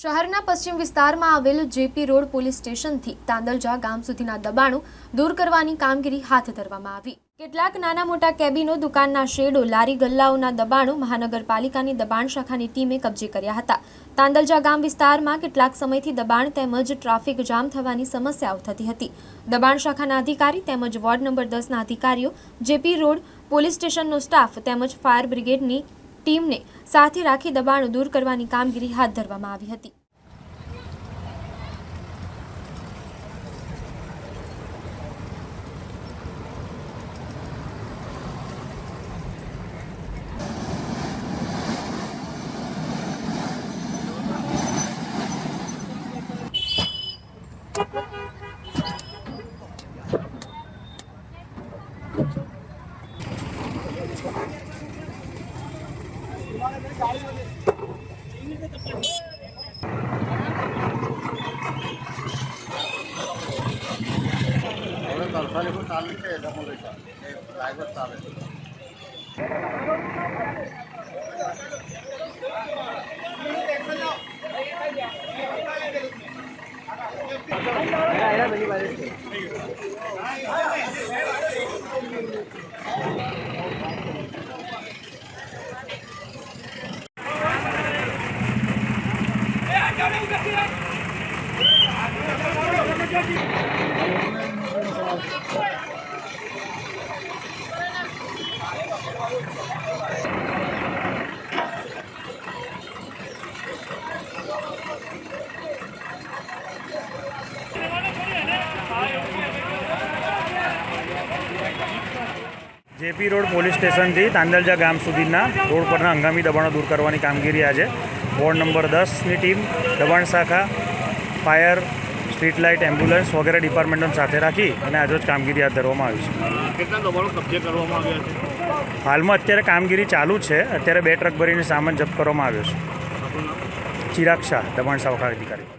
શહેરના પશ્ચિમ વિસ્તારમાં આવેલ જેપી રોડ પોલીસ સ્ટેશનથી તાંદલજા ગામ સુધીના દબાણો દૂર કરવાની કામગીરી હાથ ધરવામાં આવી કેટલાક નાના મોટા કેબિનો દુકાનના શેડો લારી ગલ્લાઓના દબાણો મહાનગરપાલિકાની દબાણ શાખાની ટીમે કબજે કર્યા હતા તાંદલજા ગામ વિસ્તારમાં કેટલાક સમયથી દબાણ તેમજ ટ્રાફિક જામ થવાની સમસ્યાઓ થતી હતી દબાણ શાખાના અધિકારી તેમજ વોર્ડ નંબર દસના અધિકારીઓ જેપી રોડ પોલીસ સ્ટેશનનો સ્ટાફ તેમજ ફાયર બ્રિગેડની ટીમને સાથી રાખી દબાણો દૂર કરવાની કામગીરી હાથ ધરવામાં આવી હતી దళాలు తాళింటే డబ్బులు డ్రైవర్ తాళింటే ఇలా ఇలా వెళ్ళి जेपी रोड पुलिस स्टेशन थी तांदलजा गाम सुधीना रोड पर हंगामी दबाणों दूर करने की कामगी आज वोर्ड नंबर दस की टीम दबाण शाखा फायर સ્ટ્રીટ લાઇટ એમ્બ્યુલન્સ વગેરે ડિપાર્ટમેન્ટો સાથે રાખી અને આજરોજ કામગીરી હાથ ધરવામાં આવી છે હાલમાં અત્યારે કામગીરી ચાલુ છે અત્યારે બે ટ્રક ભરીને સામાન જપ્ત કરવામાં આવ્યો છે ચિરાગ શાહ દમણ શાહ અધિકારી